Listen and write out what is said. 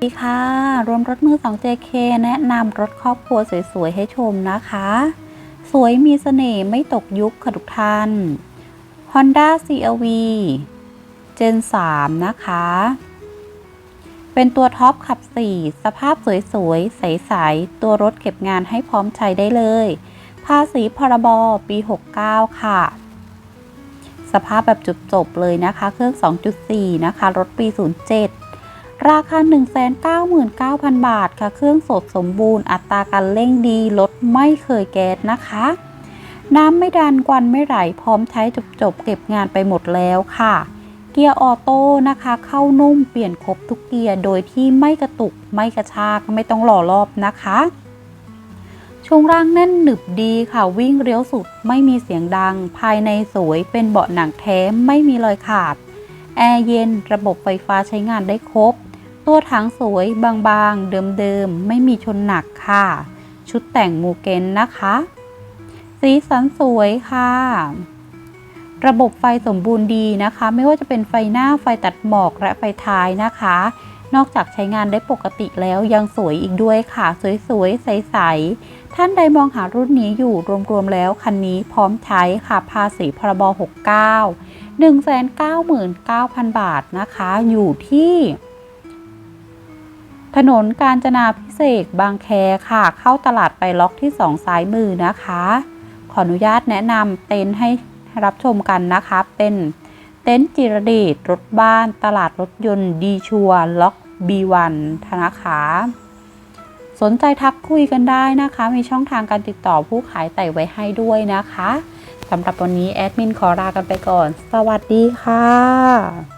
สวัสดีค่ะ รวมรถมือ 2JK แนะนำรถครอบครัวสวยๆ ให้ชมนะคะ สวยมีเสน่ห์ไม่ตกยุคค่ะทุกท่าน Honda CRV Gen 3 นะคะ เป็นตัวท็อปขับ 4 สภาพสวยๆ ใสๆ ตัวรถเก็บงานให้พร้อมใช้ได้เลย ภาษีพรบปี 69 ค่ะ สภาพแบบจุดจบเลยนะคะ เครื่อง 2.4 นะคะ รถปี 07 ราคา 199,000 บาทค่ะ เครื่องสดสมบูรณ์ อัตราการเร่งดีรถไม่เคยแก๊สนะคะ น้ำไม่ดันกวันไม่ไหลพร้อมใช้จบๆ เก็บงานไปหมดแล้วค่ะ เกียร์ออโต้นะคะ เข้านุ่มเปลี่ยนครบทุกเกียร์ โดยที่ไม่กระตุกไม่กระชากไม่ต้องหล่อรอบนะคะช่วงล่างแน่นหนึบดีค่ะวิ่งเลี้ยวสุดไม่มีเสียงดัง ภายในสวยเป็นเบาะหนังแท้ไม่มีรอยขาด แอร์เย็นระบบไฟฟ้าใช้งานได้ครบ ตัวถังสวยบางๆ เดิมๆ ไม่มีชนหนักค่ะ ชุดแต่งมูเกนนะคะ สีสันสวยค่ะ ระบบไฟสมบูรณ์ดีนะคะ ไม่ว่าจะเป็นไฟหน้าไฟตัดหมอกและไฟท้ายนะคะ นอกจากใช้งานได้ปกติแล้วยังสวยอีกด้วยค่ะ สวยๆ ใสๆ ท่านใดมองหารุ่นนี้อยู่รวมๆแล้วคันนี้พร้อมใช้ค่ะ ภาษีพรบ 69 199,000 บาทนะคะ อยู่ที่ ถนนกาญจนาพิเศษบางแคค่ะ เข้าตลาดไปล็อกที่ 2 ซ้ายมือนะคะ ขออนุญาตแนะนำเต็นท์ให้รับชมกันนะคะ เป็นเต็นท์จิรเดชรถบ้าน ตลาดรถยนต์ดีชัวล็อก B1 ธนะคะสนใจทักคุยกันได้นะคะ มีช่องทางการติดต่อผู้ขายไต่ไว้ให้ด้วยนะคะสำหรับวันนี้แอดมินขอลากันไปก่อน สวัสดีค่ะ